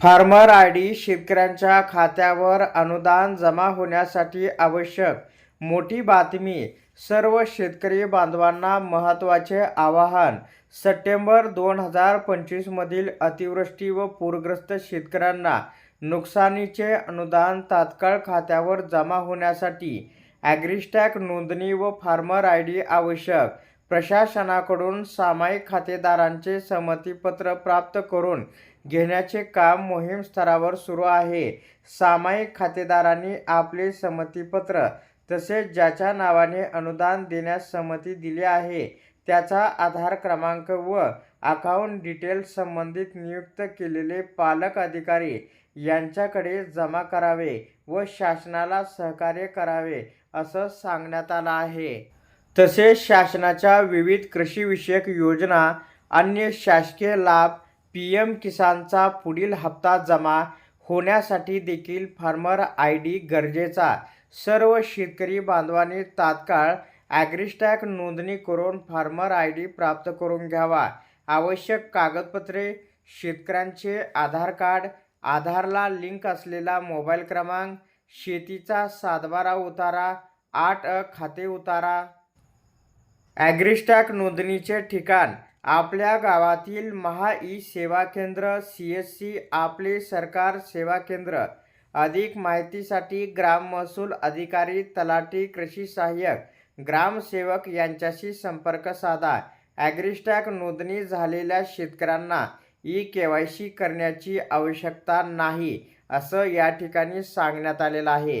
Farmer I D शेतकऱ्यांच्या खात्यावर अनुदान जमा होण्यासाठी आवश्यक. मोठी बातमी सर्व शेतकरी बांधवांना महत्त्वाचे आवाहन. सप्टेंबर दोन हजार पंचवीसमधील अतिवृष्टी व पूरग्रस्त शेतकऱ्यांना नुकसानीचे अनुदान तात्काळ खात्यावर जमा होण्यासाठी ॲग्रिस्टॅक नोंदणी व फार्मर आय डी आवश्यक. प्रशासनाकडून सामायिक खातेदारांचे संमतीपत्र प्राप्त करून घेण्याचे काम मोहीम स्तरावर सुरू आहे. सामायिक खातेदारांनी आपले संमतीपत्र तसेच ज्याच्या नावाने अनुदान देण्यास संमती दिली आहे त्याचा आधार क्रमांक व अकाउंट डिटेल्स संबंधित नियुक्त केलेले पालक अधिकारी यांच्याकडे जमा करावे व शासनाला सहकार्य करावे असं सांगण्यात आलं आहे. तसेच शासनाच्या विविध कृषीविषयक योजना अन्य शासकीय लाभ पी एम किसानचा पुढील हप्ता जमा होण्यासाठी देखील फार्मर आय डी गरजेचा. सर्व शेतकरी बांधवांनी तात्काळ ॲग्रिस्टॅक नोंदणी करून फार्मर आय डी प्राप्त करून घ्यावा. आवश्यक कागदपत्रे शेतकऱ्यांचे आधार कार्ड आधारला लिंक असलेला मोबाईल क्रमांक शेतीचा सातबारा उतारा आठ अ खाते उतारा. ॲग्रिस्टॅक नोंदणीचे ठिकाण. आपल्या गावातील महा ई सेवा केंद्र सी एस सी आपले सरकार सेवा केंद्र. अधिक माहितीसाठी ग्राम महसूल अधिकारी तलाठी कृषी सहाय्यक ग्रामसेवक यांच्याशी संपर्क साधा. ॲग्रिस्टॅक नोंदणी झालेल्या शेतकऱ्यांना ई के वाय सी करण्याची आवश्यकता नाही असं या ठिकाणी सांगण्यात आलेलं आहे.